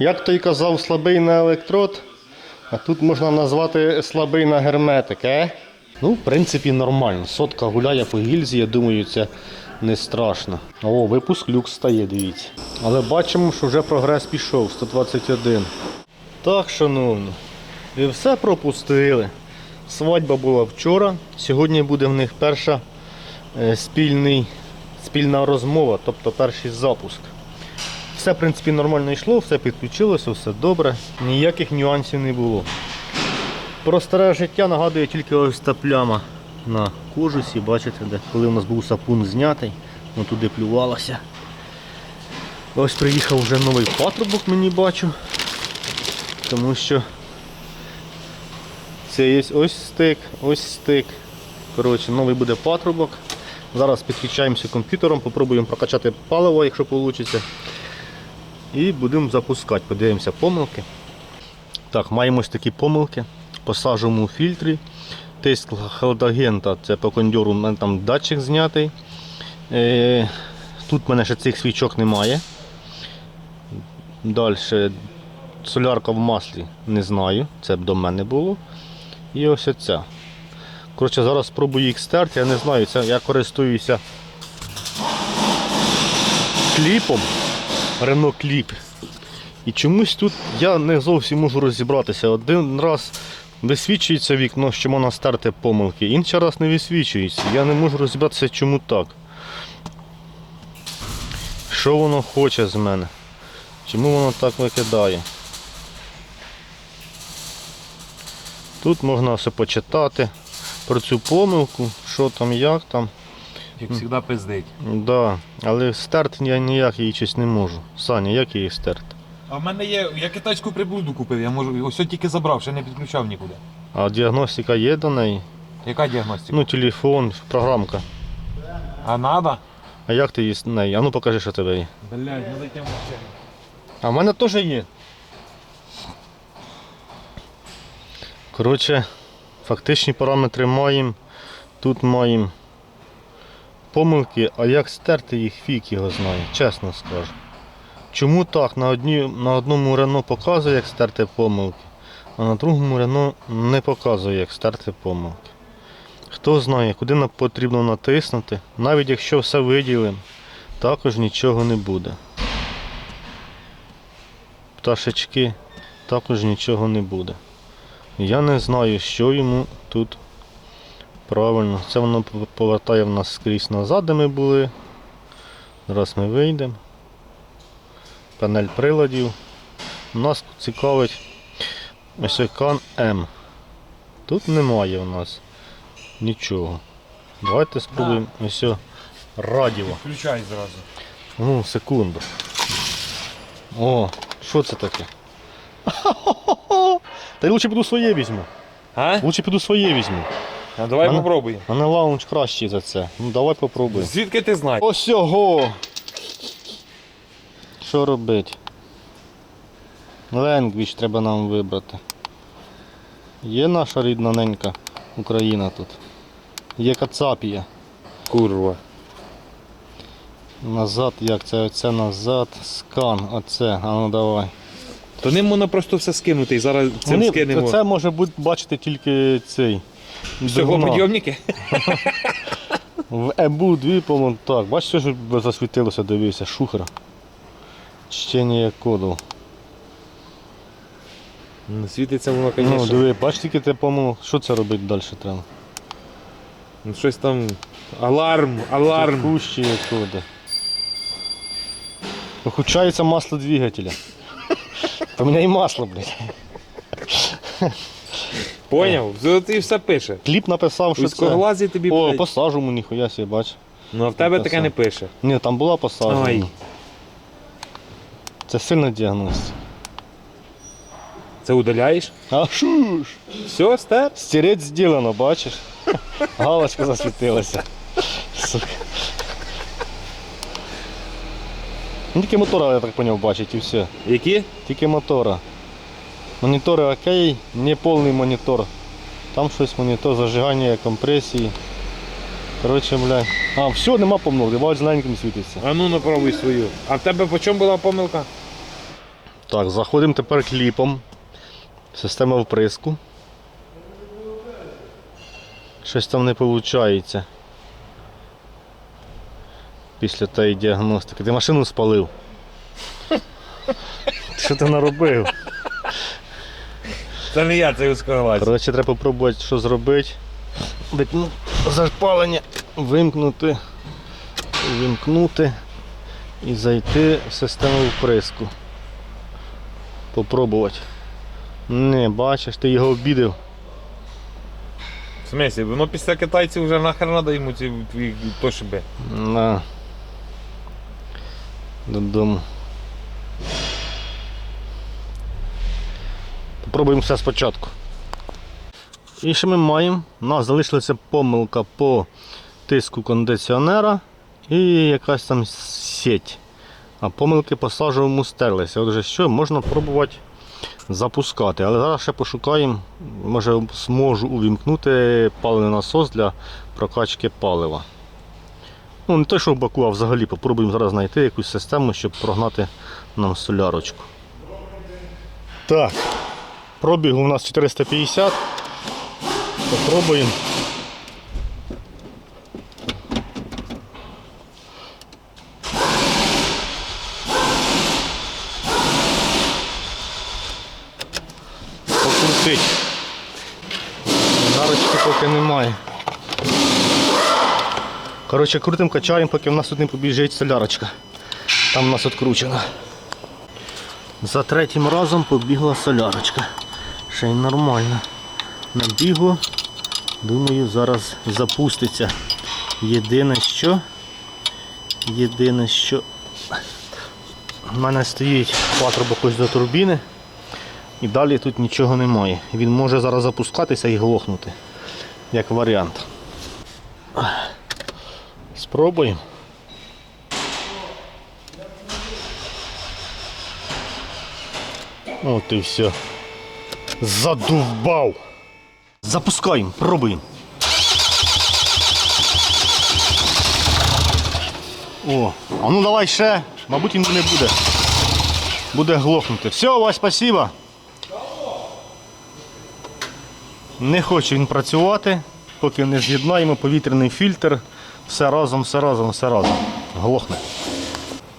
Як той казав, слабий на електрод, а тут можна назвати слабий на герметик, е? Ну, в принципі, нормально. Сотка гуляє по гільзі, я думаю, це не страшно. О, випуск люк стає, дивіться. Але бачимо, що вже прогрес пішов 121. Так, шановні, ви все пропустили. Свадьба була вчора. Сьогодні буде в них перша е, спільний, спільна розмова, тобто перший запуск. Все, в принципі, нормально йшло, все підключилося, все добре, ніяких нюансів не було. Про старе життя нагадує тільки ось та пляма на кожусі, бачите, де коли у нас був сапун знятий, воно туди плювалося. Ось приїхав вже новий патрубок, мені бачу. Тому що це є ось стик, ось стик. Коротше, новий буде патрубок. Зараз підключаємося комп'ютером, попробуємо прокачати паливо, якщо вийде. І будемо запускати, подивимося помилки. Так, маємо ось такі помилки по сажовому фільтрі. Тиск хладагента, це по кондьору, у там датчик знятий. Е, тут в мене ще цих свічок немає. Далі солярка в маслі не знаю, це б до мене було. І ось ця. Коротше, зараз спробую їх стерти, я не знаю, це я користуюся кліпом. Renault Clip. І чомусь тут я не зовсім можу розібратися. Один раз висвічується вікно, що можна стерти помилки, інший раз не висвічується. Я не можу розібратися, чому так. Що воно хоче з мене? Чому воно так викидає? Тут можна все почитати про цю помилку, що там, як там. Як завжди пиздить. Да, але стерти я ніяк її щось не можу. Саня, як її стерти? А в мене є, я китайську приблуду купив, я можу, ось тільки забрав, ще не підключав нікуди. А діагностика є до неї? Яка діагностика? Ну, телефон, програмка. А надо? А як ти її з неї? А ну покажи, що тебе є. Блядь, надо йти в машину. А в мене теж є. Коротше, фактичні параметри маємо. Тут маємо помилки, а як стерти їх фіг його знає, чесно скажу. Чому так? На, одні, на одному Рено показує, як стерти помилки, а на другому Рено не показує, як стерти помилки. Хто знає, куди нам потрібно натиснути, навіть якщо все виділимо, також нічого не буде. Пташечки, також нічого не буде. Я не знаю, що йому тут правильно. Це воно повертає в нас скрізь назад, де ми були. Зараз ми вийдемо. Панель приладів. У Нас цікавить ось екран М. Тут немає у нас нічого. Давайте спробуємо ось радіо. Включай зразу. Ну, секунду. О, що це таке? Та я лучше піду своє візьму. А? Лучше піду своє візьму. А давай Мене-. А на лаунж кращий за це. Ну давай попробуємо. Звідки ти знаєш? Ось його. Що робити? Ленгвіч треба нам вибрати. Є наша рідна ненька Україна тут. Є Кацапія. Курва. Назад, як це? Оце назад. Скан. Оце. А ну давай. То ним можна просто все скинути і зараз цим Вони- скинемо. Це може бути бачити тільки цей. Всього двигуна. підйомники? В ЕБУ 2, по-моєму, так. Бачиш, що засвітилося, дивися, шухер. Чтення коду. Ну, Світиться воно, Ну, звісно. диви, бач тільки ти, по-моєму, що це робити далі треба? Ну, щось там. Аларм, аларм. Текущі коди. Ухудшається масло двигателя. Поміняй масло, блядь. Поняв? Ти все пише. Кліп написав, що це. Узкоглазі тобі, О, блядь. посажу ніхуя себе, бач. Ну а в тебе таке не пише. Ні, там була посажена. Ой. Це сильна діагностика. Це удаляєш? А що ж? Все, стер? Стереть зроблено, бачиш? Галочка засвітилася. Сука. Ну, тільки мотора, я так поняв, бачить і все. Які? Тільки мотора. Монітори окей, не повний монітор. Там щось монітор, зажигання компресії. Коротше, бля. А, все, нема помилки, бач, зеленьким світиться. А ну напробуй свою. А в тебе по чому була помилка? Так, заходимо тепер кліпом. Система вприску. Щось там не виходить. Після тієї діагностики. Ти машину спалив. Що ти наробив? Це не я, це ускорилась. Коротше, треба спробувати, що зробити. Запалення, вимкнути, вимкнути і зайти в систему вприску. Попробувати. Не, бачиш, ти його обідав. В смысле, воно після китайців вже нахер надо йому ці твої тошиби. На. Додому. Попробуємо все спочатку. І що ми маємо? У нас залишилася помилка по тиску кондиціонера і якась там сеть. А помилки по сажовому стерлися. Отже, що можна пробувати запускати. Але зараз ще пошукаємо, може зможу увімкнути паливний насос для прокачки палива. Ну, не те, що в баку, а взагалі попробуємо зараз знайти якусь систему, щоб прогнати нам солярочку. Так, пробіг у нас 450. Попробуємо. Покрутить. Нарочки поки немає. Коротше, крутим, качаємо, поки в нас тут не побіжить солярочка. Там у нас відкручена. За третім разом побігла солярочка. Ще й нормально. Набігло. Думаю, зараз запуститься. Єдине що. Єдине що. У мене стоїть патрубок ось до турбіни. І далі тут нічого немає. Він може зараз запускатися і глохнути. Як варіант. Спробуємо. От і все. Задовбав. Запускаємо, пробуємо. О, а ну давай ще. Мабуть, він не буде. Буде глохнути. Все, Вась, спасибо. Не хоче він працювати, поки не з'єднаємо повітряний фільтр. Все разом, все разом, все разом. Глохне.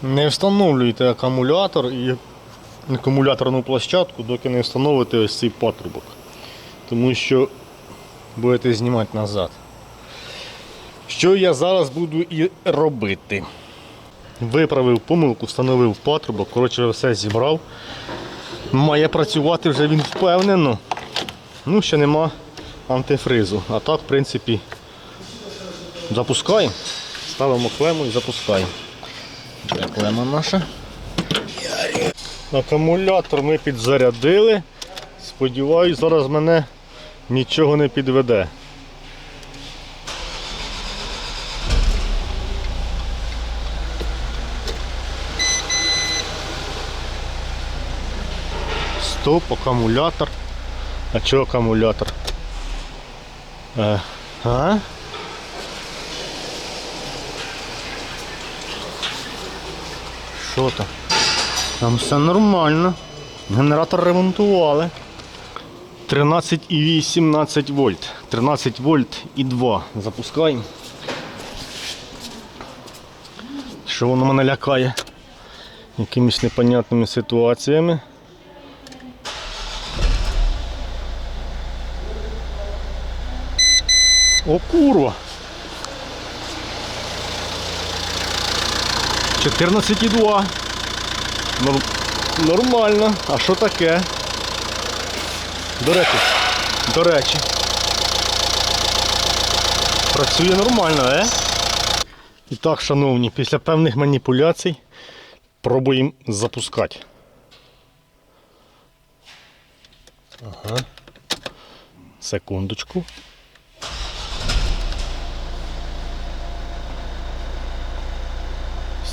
Не встановлюйте акумулятор і акумуляторну площадку, доки не встановите ось цей патрубок. Тому що будете знімати назад. Що я зараз буду і робити? Виправив помилку, встановив патрубок, коротше, все зібрав. Має працювати вже він впевнено. Ну, ще нема антифризу. А так, в принципі, запускаємо. Ставимо клему і запускаємо. Клема наша? Акумулятор ми підзарядили. Сподіваюсь, зараз мене нічого не підведе. Стоп, акумулятор. А чого акумулятор? Е, а? Що там? Там все нормально. Генератор ремонтували. 13,8 17 вольт. 13 вольт і 2. Запускаємо. Що воно мене лякає? Якимись непонятними ситуаціями. О, курва! 14,2. Нор- Нормально. А що таке? До речі, до речі. Працює нормально, е? І так, шановні, після певних маніпуляцій пробуємо запускати. Ага. Секундочку.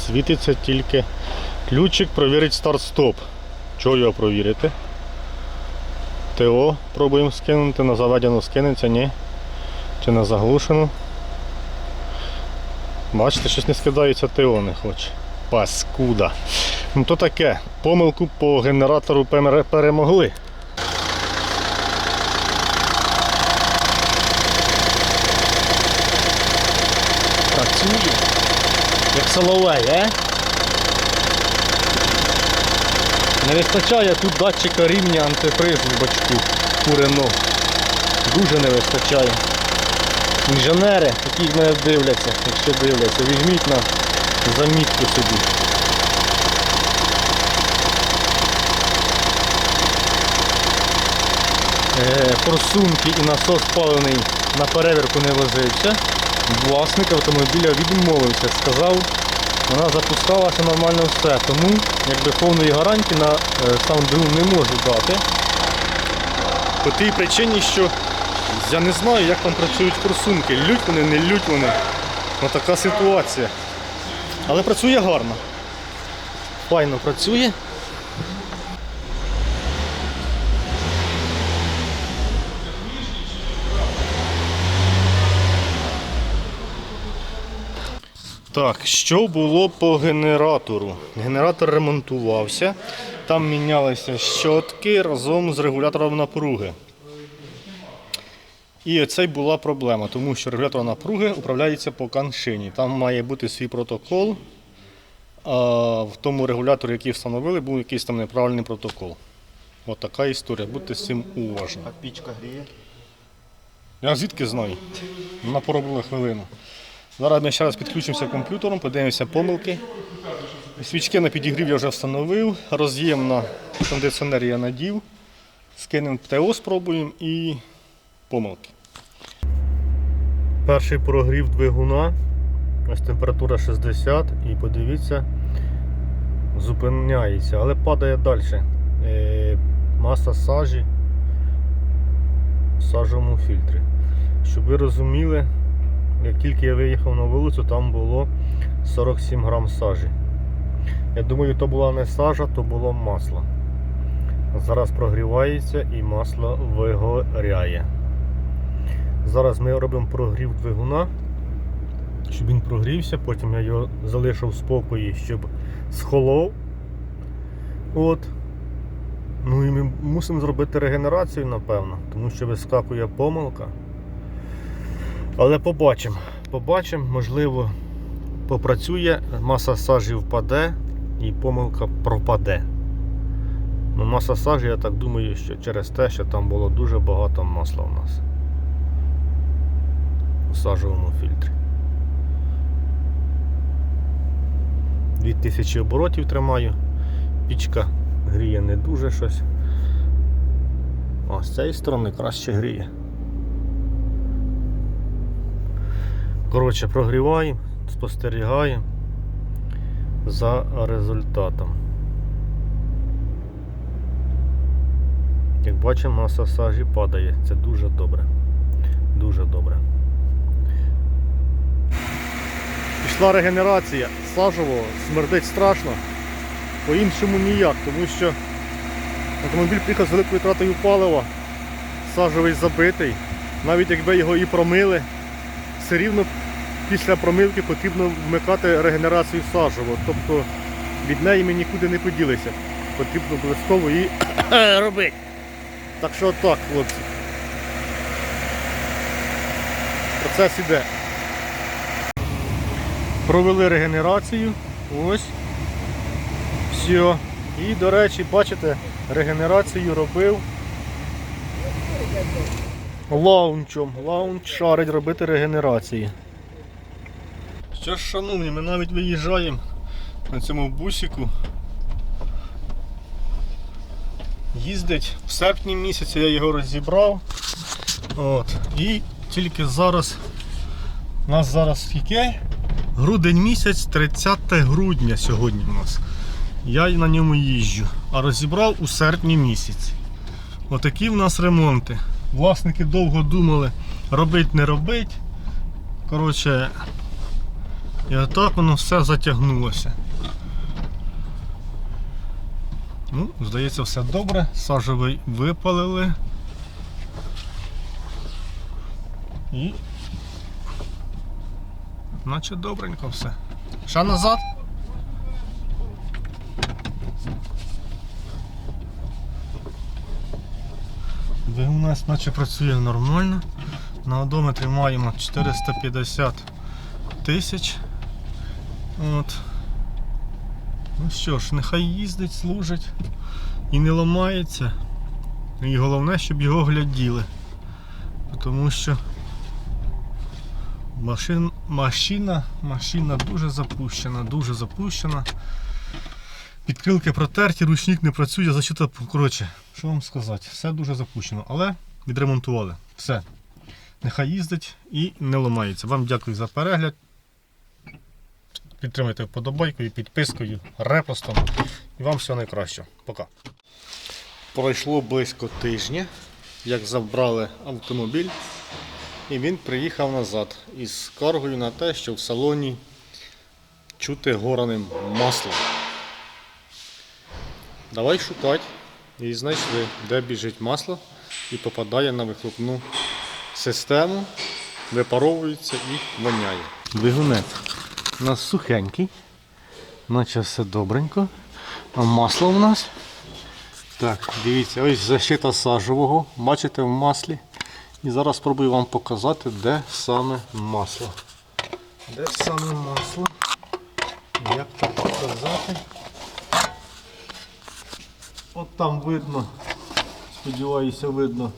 Світиться тільки ключик, провірить старт-стоп. Чого його провірити? ТО пробуємо скинути, на заведену скинеться, ні. Чи на заглушену. Бачите, щось не скидається ТО не хоче. Паскуда. Ну то таке, помилку по генератору пере- перемогли. Працює. Як соловей, е? Не вистачає тут датчика рівня антифризу в бачку у Рено. Дуже не вистачає. Інженери, які мене дивляться, якщо дивляться, візьміть на замітку собі. Е, форсунки і насос паливний на перевірку не возився. Власник автомобіля відмовився, сказав, вона запускалася нормально все, тому якби повної гарантії на е, не можу дати. По тій причині, що я не знаю, як там працюють форсунки. Лють вони, не лють вони. Ну, така ситуація. Але працює гарно. Файно працює. Так, що було по генератору? Генератор ремонтувався, там мінялися щотки разом з регулятором напруги. І оце була проблема, тому що регулятор напруги управляється по каншині. Там має бути свій протокол. А в тому регуляторі, який встановили, був якийсь там неправильний протокол. От така історія. Будьте з цим уважні. А пічка гріє? Я звідки знаю? Вона поробила хвилину. Зараз ми ще раз підключимося комп'ютером, подивимося помилки. Свічки на підігрів я вже встановив, роз'єм на кондиціонер я надів. Скинемо ТО, спробуємо і помилки. Перший прогрів двигуна. Ось температура 60 і подивіться, зупиняється, але падає далі. Е, маса сажі в сажовому фільтрі. Щоб ви розуміли, як тільки я виїхав на вулицю, там було 47 грам сажі. Я думаю, то була не сажа, то було масло. Зараз прогрівається і масло вигоряє. Зараз ми робимо прогрів двигуна, щоб він прогрівся, потім я його залишив в спокої, щоб схолов. От. Ну і ми мусимо зробити регенерацію, напевно, тому що вискакує помилка. Але побачимо. Побачимо, можливо, попрацює, маса сажі впаде і помилка пропаде. Ну, маса сажі, я так думаю, що через те, що там було дуже багато масла у нас у сажовому фільтрі. 2000 оборотів тримаю. Пічка гріє не дуже щось. А з цієї сторони краще гріє. Коротше, прогріваємо, спостерігаємо за результатом. Як бачимо, маса сажі падає. Це дуже добре. Дуже добре. Пішла регенерація сажового, смердить страшно. По-іншому ніяк, тому що автомобіль приїхав з великою тратою палива, сажовий забитий. Навіть якби його і промили, все рівно після промивки потрібно вмикати регенерацію сажового. Тобто від неї ми нікуди не поділися. Потрібно обов'язково її робити. Так що так, хлопці. Процес іде. Провели регенерацію. Ось. Все. І, до речі, бачите, регенерацію робив лаунчом. Лаунч шарить робити регенерації. Що ж, шановні, ми навіть виїжджаємо на цьому бусику. Їздить в серпні місяці, я його розібрав. От. І тільки зараз у нас зараз скільки? Грудень місяць, 30 грудня сьогодні у нас. Я на ньому їжджу, а розібрав у серпні місяці. Отакі в нас ремонти. Власники довго думали, робить, не робить. Коротше, і отак воно все затягнулося. Ну, Здається, все добре, сажевий випалили. І наче добренько все. Ще назад. Ви у нас наче працює нормально. На одометрі маємо 450 тисяч. От. Ну що ж, нехай їздить, служить і не ламається. І головне, щоб його гляділи. Тому що машин, машина, машина дуже запущена, дуже запущена. Підкрилки протерті, ручник не працює, защита, коротше, що вам сказати, все дуже запущено, але відремонтували. Все. Нехай їздить і не ламається. Вам дякую за перегляд. Підтримуйте вподобайкою, підпискою, репостом. І вам всього найкращого. Пока. Пройшло близько тижня, як забрали автомобіль, і він приїхав назад із скаргою на те, що в салоні чути гораним маслом. Давай шукати. І знайшли, де біжить масло і попадає на вихлопну систему, випаровується і воняє. Двигунець у нас сухенький, наче все добренько. Масло у нас. Так, дивіться, ось защита сажового, бачите в маслі. І зараз спробую вам показати, де саме масло. Де саме масло? Як це показати? От там видно, сподіваюся, видно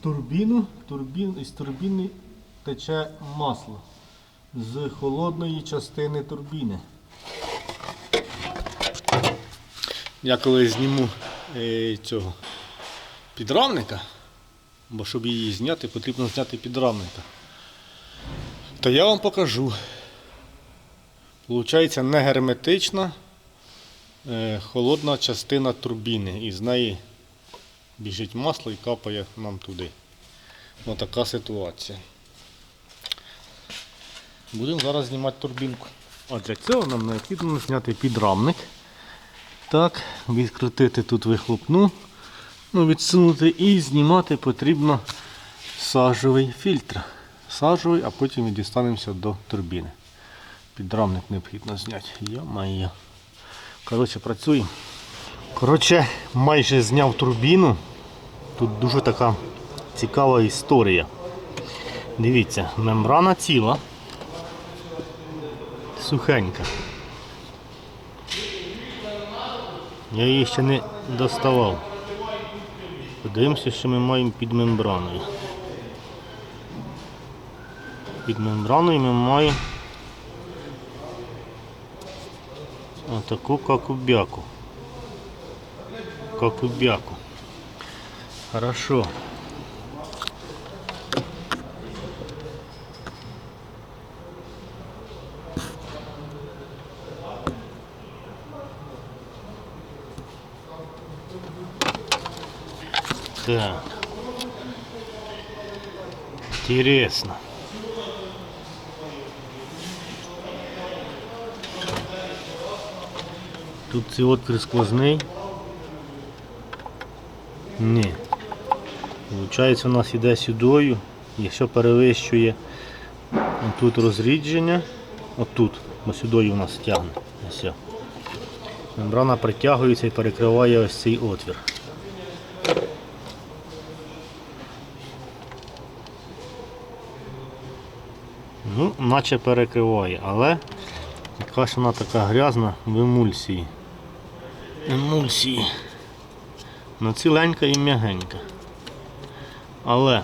турбіну. Турбін, із турбіни тече масло з холодної частини турбіни. Я коли зніму е, цього підрамника, бо щоб її зняти, потрібно зняти підрамника. То я вам покажу. Получається не герметична е, холодна частина турбіни. І з неї біжить масло і капає нам туди. Ось така ситуація. Будемо зараз знімати турбінку. А для цього нам необхідно зняти підрамник. Так, відкрутити тут вихлопну, ну, відсунути і знімати потрібно сажовий фільтр. Сажовий, а потім дістанемося до турбіни. Підрамник необхідно зняти. Йо-майо. Коротше, працюємо. Коротше, майже зняв турбіну. Тут дуже така цікава історія. Дивіться, мембрана ціла, сухенька. Я її ще не доставав. Подивимося, що ми маємо під мембраною. Під мембраною ми маємо отаку какубяку. Какубяку. Хорошо. Так. Интересно. Тут цей отвір сквозний. Ні. Получається, у нас іде сюдою, якщо перевищує тут розрідження, отут, бо сюдою у нас тягне. Ось. Мембрана притягується і перекриває ось цей отвір. Ну, наче перекриває, але яка ж вона така грязна в емульсії. Емульсії. Ну ціленька і м'ягенька. Але,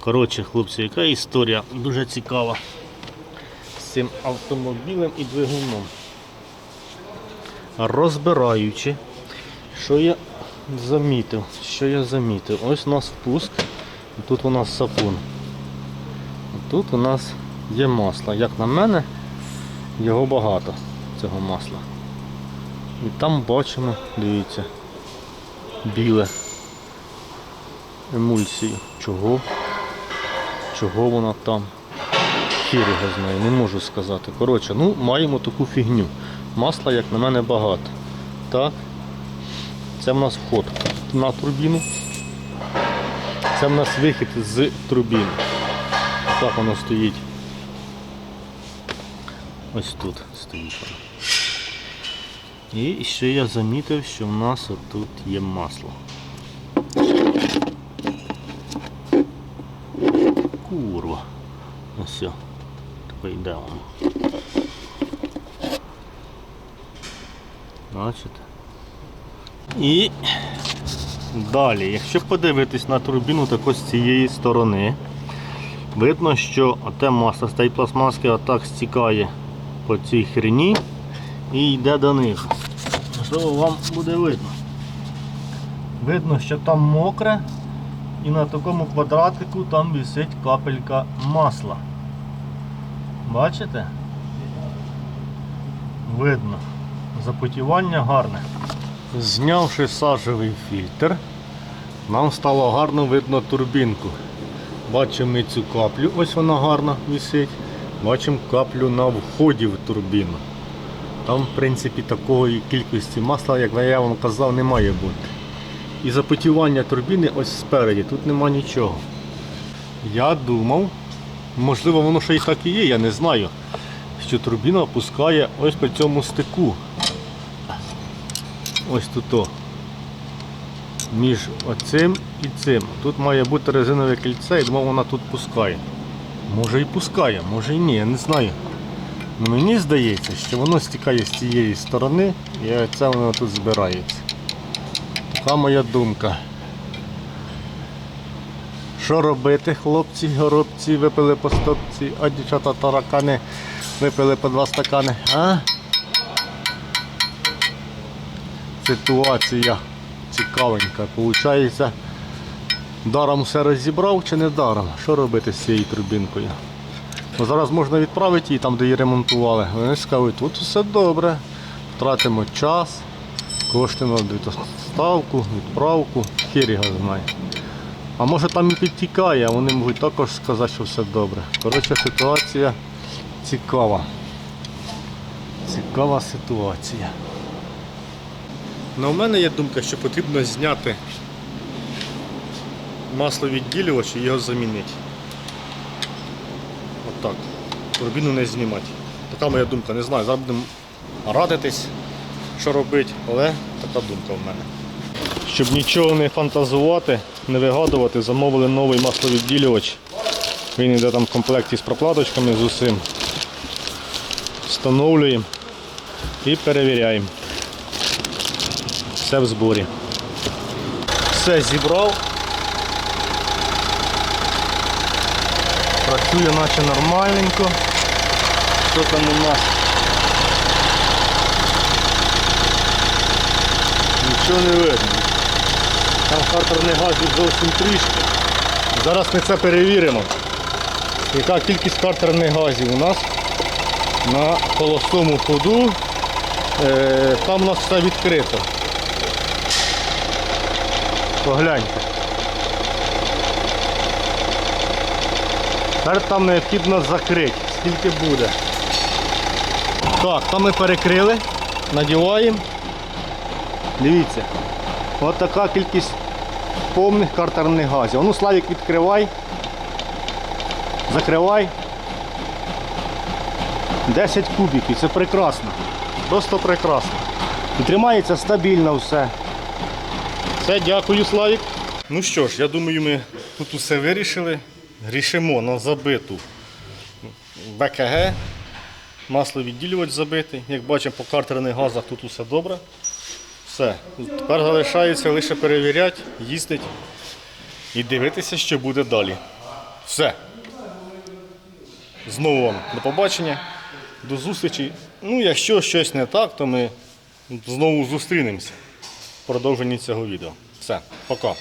коротше, хлопці, яка історія дуже цікава з цим автомобілем і двигуном. Розбираючи, що я замітив, що я замітив. Ось у нас впуск, тут у нас сапун. Тут у нас є масло. Як на мене, його багато, цього масла. І там бачимо, дивіться, біле емульсію. Чого? Чого вона там? Хір його знає, не можу сказати. Коротше, ну маємо таку фігню. Масла, як на мене, багато. Так. Це в нас вход на турбіну. Це в нас вихід з турбіни. Так воно стоїть. Ось тут стоїть. І ще я замітив, що в нас отут є масло. курва. Ось. Таке йде. Бачите? І далі, якщо подивитись на турбіну так ось з цієї сторони, видно, що оте масло з тієї пластмаски отак стікає по цій хрені і йде донизу. Можливо, вам буде видно. Видно, що там мокре і на такому квадратику там висить капелька масла. Бачите? Видно. Запотівання гарне. Знявши сажевий фільтр, нам стало гарно видно турбінку. Бачимо цю каплю, ось вона гарно висить. Бачимо каплю на вході в турбіну. Там, в принципі, такої кількості масла, як я вам казав, не має бути. І запотівання турбіни ось спереді, тут нема нічого. Я думав, можливо воно ще і так і є, я не знаю, що турбіна опускає ось по цьому стику. Ось тут. Між оцим і цим. Тут має бути резинове кільце, і думав, вона тут пускає. Може і пускає, може і ні, я не знаю. Ну, мені здається, що воно стікає з цієї сторони і це воно тут збирається. Така моя думка. Що робити, хлопці, горобці випили по стопці, а дівчата таракани випили по два стакани. А? Ситуація цікавенька. Получається, даром все розібрав чи не даром? Що робити з цією турбінкою? Ну, зараз можна відправити її там, де її ремонтували. Вони скажуть, тут все добре. Втратимо час, кошти на доставку, відправку, хір його знає. А може там і підтікає, а вони можуть також сказати, що все добре. Коротше, ситуація цікава. Цікава ситуація. Ну, у мене є думка, що потрібно зняти масловідділювач і його замінити. Отак. Турбіну не знімати. Така моя думка, не знаю, зараз будемо радитись, що робити, але така думка в мене. Щоб нічого не фантазувати, не вигадувати, замовили новий масловідділювач. Він йде там в комплекті з прокладочками з усім. Встановлюємо і перевіряємо. Все в зборі. Все зібрав. Працює наче нормальненько. Що там у нас? Нічого не видно. Там картерний газів зовсім трішки. Зараз ми це перевіримо. Яка кількість картерних газів у нас на холостому ходу. Е, Там у нас все відкрито. Погляньте. Тепер там необхідно закрити. Скільки буде? Так, там ми перекрили, надіваємо. Дивіться. Ось така кількість повних картерних газів. Ну, Славік, відкривай. Закривай. 10 кубиків. Це прекрасно. Просто прекрасно. Тримається стабільно все. Все, дякую, Славік. Ну що ж, я думаю, ми тут усе вирішили. Рішимо на забиту БКГ. Масловідділювач забитий. Як бачимо, по картерних газах тут усе добре. Все. Тепер залишається лише перевіряти, їздити і дивитися, що буде далі. Все. Знову вам до побачення, до зустрічі. Ну, якщо щось не так, то ми знову зустрінемося в продовженні цього відео. Все, пока.